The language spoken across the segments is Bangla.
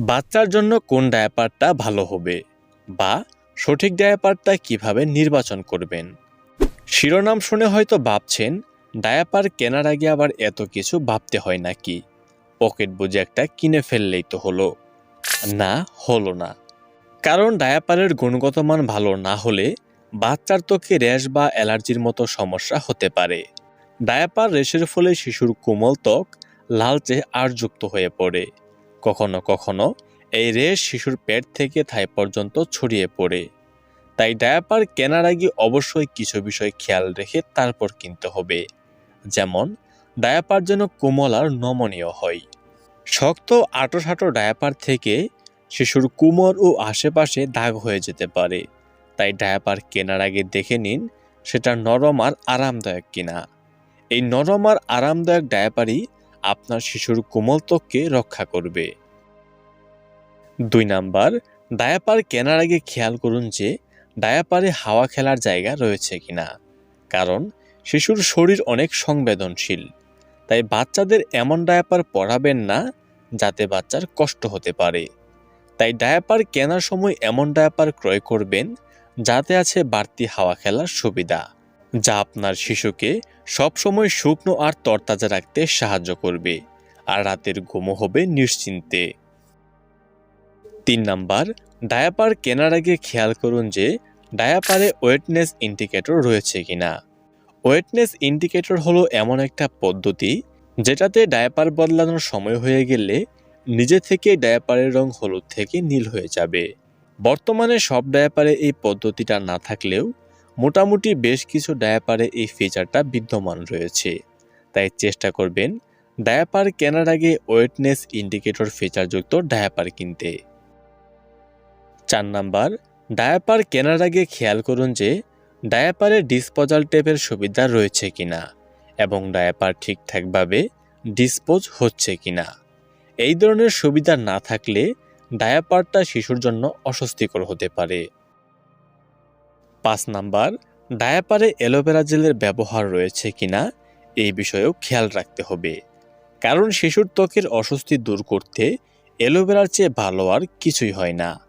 বাচ্চার জন্য কোন ডায়াপারটা ভালো হবে বা সঠিক ডায়াপারটা কীভাবে নির্বাচন করবেন? শিরোনাম শুনে হয়তো ভাবছেন, ডায়াপার কেনার আগে আবার এত কিছু ভাবতে হয় নাকি? পকেট বুঝে একটা কিনে ফেললেই তো হলো। না হলো না। কারণ ডায়াপারের গুণগত মান ভালো না হলে বাচ্চার ত্বকে র্যাশ বা অ্যালার্জির মতো সমস্যা হতে পারে। ডায়াপার রেশের ফলে শিশুর কোমল ত্বক লালচে আরযুক্ত হয়ে পড়ে। কখনো কখনো এই রেশ শিশুর পেট থেকে থাই পর্যন্ত ছড়িয়ে পড়ে। তাই ডায়াপার কেনার আগে অবশ্যই কিছু বিষয় খেয়াল রেখে তারপর কিনতে হবে। যেমন, ডায়াপার যেন কোমল আর নমনীয় হয়। শক্ত আটো সাটো ডায়াপার থেকে শিশুর কুমর ও আশেপাশে দাগ হয়ে যেতে পারে। তাই ডায়াপার কেনার আগে দেখে নিন সেটা নরম আর আরামদায়ক কিনা। এই নরম আর আরামদায়ক ডায়াপারই আপনার শিশুর কোমল ত্বককে রক্ষা করবে। দুই নাম্বার, ডায়াপার কেনার আগে খেয়াল করুন যে ডায়াপারে হাওয়া খেলার জায়গা রয়েছে কিনা। কারণ শিশুর শরীর অনেক সংবেদনশীল, তাই বাচ্চাদের এমন ডায়াপার পরাবেন না যাতে বাচ্চার কষ্ট হতে পারে। তাই ডায়াপার কেনার সময় এমন ডায়াপার ক্রয় করবেন যাতে আছে বাড়তি হাওয়া খেলার সুবিধা। যা আপনার শিশুকে সবসময় শুকনো আর তরতাজা রাখতে সাহায্য করবে, আর রাতের ঘুমও হবে নিশ্চিন্তে। তিন নাম্বার, ডায়াপার কেনার আগে খেয়াল করুন যে ডায়াপারে ওয়েটনেস ইন্ডিকেটর রয়েছে কিনা। ওয়েটনেস ইন্ডিকেটর হলো এমন একটা পদ্ধতি যেটাতে ডায়াপার বদলানোর সময় হয়ে গেলে নিজে থেকে ডায়াপারের রং হলুদ থেকে নীল হয়ে যাবে। বর্তমানে সব ডায়াপারে এই পদ্ধতিটা না থাকলেও মোটামুটি বেশ কিছু ডায়াপারে এই ফিচারটা বিদ্যমান রয়েছে। তাই চেষ্টা করবেন ডায়াপার কেনার আগে ওয়েটনেস ইন্ডিকেটর ফিচারযুক্ত ডায়াপার কিনতে। চার নাম্বার ডায়াপার কেনার আগে খেয়াল করুন যে ডায়াপারে ডিসপোজাল টেপের সুবিধা রয়েছে কিনা এবং ডায়াপার ঠিকঠাকভাবে ডিসপোজ হচ্ছে কিনা। এই ধরনের সুবিধা না থাকলে ডায়াপারটা শিশুর জন্য অস্বস্তিকর হতে পারে। পাঁচ নাম্বার, ডায়াপারে অ্যালোভেরা জেলের ব্যবহার রয়েছে কিনা এই বিষয়েও খেয়াল রাখতে হবে। কারণ শিশুর ত্বকের অস্বস্তি দূর করতে অ্যালোভেরার চেয়ে ভালো আর কিছুই হয় না।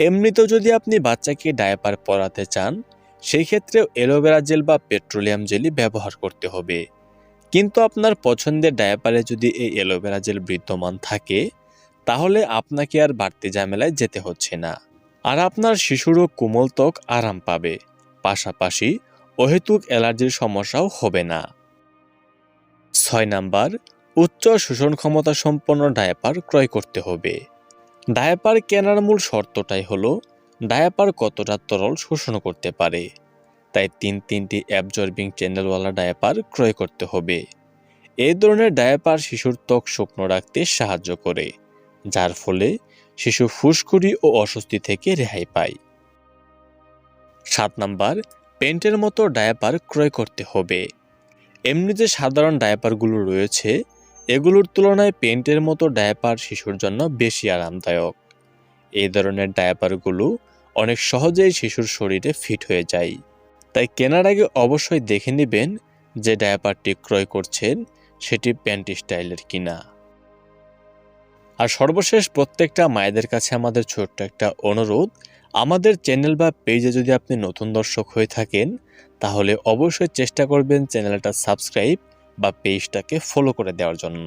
এমনিতেও যদি আপনি বাচ্চাকে ডায়াপার পরাতে চান সেই ক্ষেত্রেও অ্যালোভেরা জেল বা পেট্রোলিয়াম জেলি ব্যবহার করতে হবে। কিন্তু আপনার পছন্দের ডায়াপারে যদি এই অ্যালোভেরা জেল বিদ্যমান থাকে, তাহলে আপনাকে আর বাড়তি ঝামেলায় যেতে হচ্ছে না। আর আপনার শিশুরও কোমল ত্বক আরাম পাবে। পাশাপাশি অহেতুক অ্যালার্জির সমস্যাও হবে না। ছয় নাম্বার, উচ্চ শোষণ ক্ষমতা সম্পন্ন ডায়াপার ক্রয় করতে হবে। ডায়াপার কেনার মূল শর্তটাই হলো, ডায়াপার কতটা তরল শোষণ করতে পারে। তাই তিন তিনটি অ্যাবজর্বিং চ্যানেলওয়ালা ডায়াপার ক্রয় করতে হবে। এই ধরনের ডায়াপার শিশুর ত্বক শুকনো রাখতে সাহায্য করে, যার ফলে শিশু ফুসকুড়ি ও অস্বস্তি থেকে রেহাই পায়। সাত নাম্বার, পেন্টের মতো ডায়াপার ক্রয় করতে হবে। এমনি যে সাধারণ ডায়াপারগুলো রয়েছে, এগুলোর তুলনায় পেন্টের মতো ডায়াপার শিশুর জন্য বেশি আরামদায়ক। এই ধরনের ডায়াপারগুলো অনেক সহজেই শিশুর শরীরে ফিট হয়ে যায়। তাই কেনার আগে অবশ্যই দেখে নেবেন যে ডায়াপারটি ক্রয় করছেন সেটি প্যান্ট স্টাইলের কিনা। আর সর্বশেষ প্রত্যেকটা মায়েদের কাছে আমাদের ছোট্ট একটা অনুরোধ, আমাদের চ্যানেল বা পেজে যদি আপনি নতুন দর্শক হয়ে থাকেন, তাহলে অবশ্যই চেষ্টা করবেন চ্যানেলটা সাবস্ক্রাইব বা পেজটাকে ফলো করে দেওয়ার জন্য।